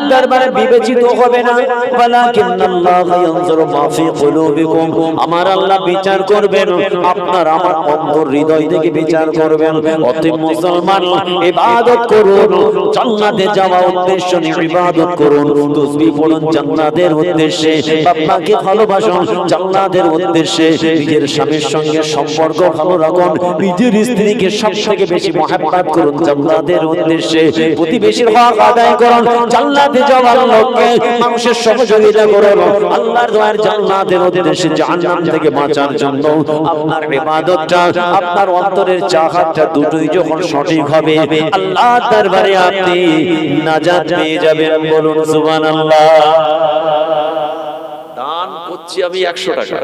আল্লাহর দরবারে বিবেচিত হবে না। ওয়ালাকিন্নাল্লাহ ইয়ানজুরু মা ফি কুলুবিকুম। আমার আল্লাহ বিচার করবেন, আপনার আমার অন্তর হৃদয় থেকে বিচার করবেন। অতএব মুসলমান, ইবাদত করুন, জান্নাতে যাওয়া উদ্দেশ্য নিয়ে ইবাদত করুন। তাসবিহ পড়ুন জান্নাতের উদ্দেশ্যে। বাবাকে ভালোবাসুন জান্নাতের উদ্দেশ্যে। নিজের স্বামীর সঙ্গে সম্পর্ক ভালো রাখুন। নিজের স্ত্রীকে সবথেকে বেশি মহাব্বত করুন জান্নাতের উদ্দেশ্যে। প্রতিবেশীর হক আদায় করুন। জান্নাতে যাওয়ার লক্ষ্যে মানুষের সহযোগিতা করুন আল্লাহর দয়ার জান্নাতের উদ্দেশ্যে জাহান্নাম থেকে বাঁচার জন্য আপনার ইবাদতটা আপনার অন্তরের চাহাতটা দুটোই যখন সঠিক হবে আল্লাহ দরবারে আপনি নাজাত পেয়ে যাবেন বলুন সুবহানাল্লাহ। দান করছি আমি একশো টাকা।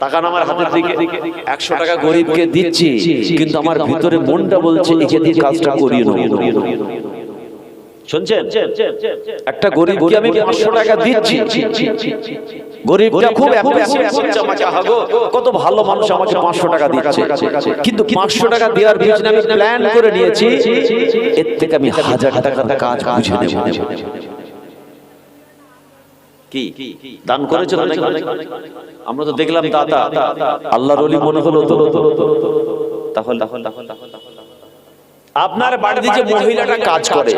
টাকা আমার হাতের দিকে। একশো টাকা গরিবকে দিচ্ছি কিন্তু আমার ভিতরে মনটা বলছে এই যে কাজটা করিয়ে নেব। শুনছেন? একটা গরিবকে আমি পাঁচশো টাকা দিচ্ছি? গরিবটা খুব কত ভালো মানুষ আমাকে পাঁচশো টাকা দিচ্ছে। কিন্তু পাঁচশো টাকা দেওয়ার পিছনে আমি প্ল্যান করে নিয়েছি। এর থেকে আমি হাজার কাজ বুঝে নেব। কি? দান আমরা তো দেখলাম দাদা আল্লাহর মনে হলো তো। তাহলে আপনার বাড়িতে যে মহিলাটা কাজ করে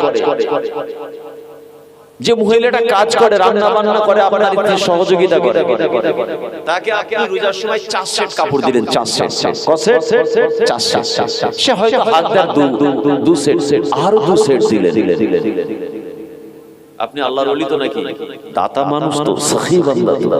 যে মহিলাটা কাজ করে রান্না বান্না করে আপনার সহযোগিতা করে। তাকে আপনি রোজার সময় চার সেট কাপড় দিলেন চার সেট ক সেট চার সেট সে হয়তো দেড় দু দু- দু সেট আরও দু সেট দিলেন। আপনি আল্লাহর ওলি তো নাকি? দাতা মানুষ তো সখী বান্দা।